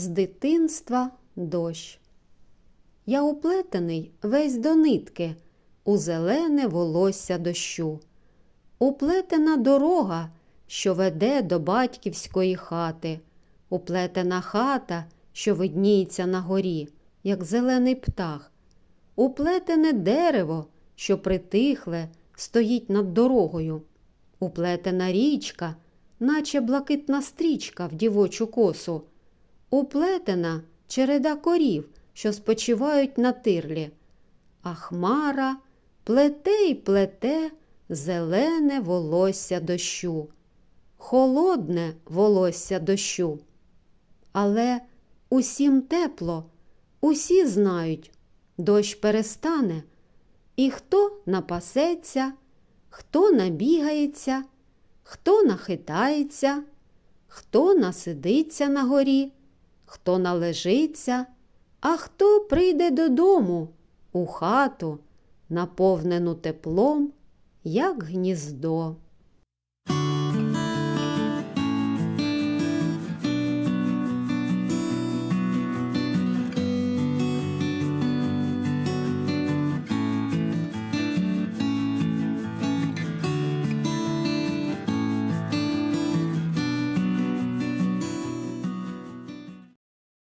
З дитинства дощ. Я уплетений весь до нитки, у зелене волосся дощу. Уплетена дорога, що веде до батьківської хати, уплетена хата, що видніється на горі, як зелений птах, уплетене дерево, що притихле, стоїть над дорогою, уплетена річка, наче блакитна стрічка в дівочу косу, уплетена череда корів, що спочивають на тирлі, а хмара плете й плете зелене волосся дощу, холодне волосся дощу. Але усім тепло, усі знають, дощ перестане, і хто напасеться, хто набігається, хто нахитається, хто насидиться на горі, хто належиться, а хто прийде додому у хату, наповнену теплом, як гніздо.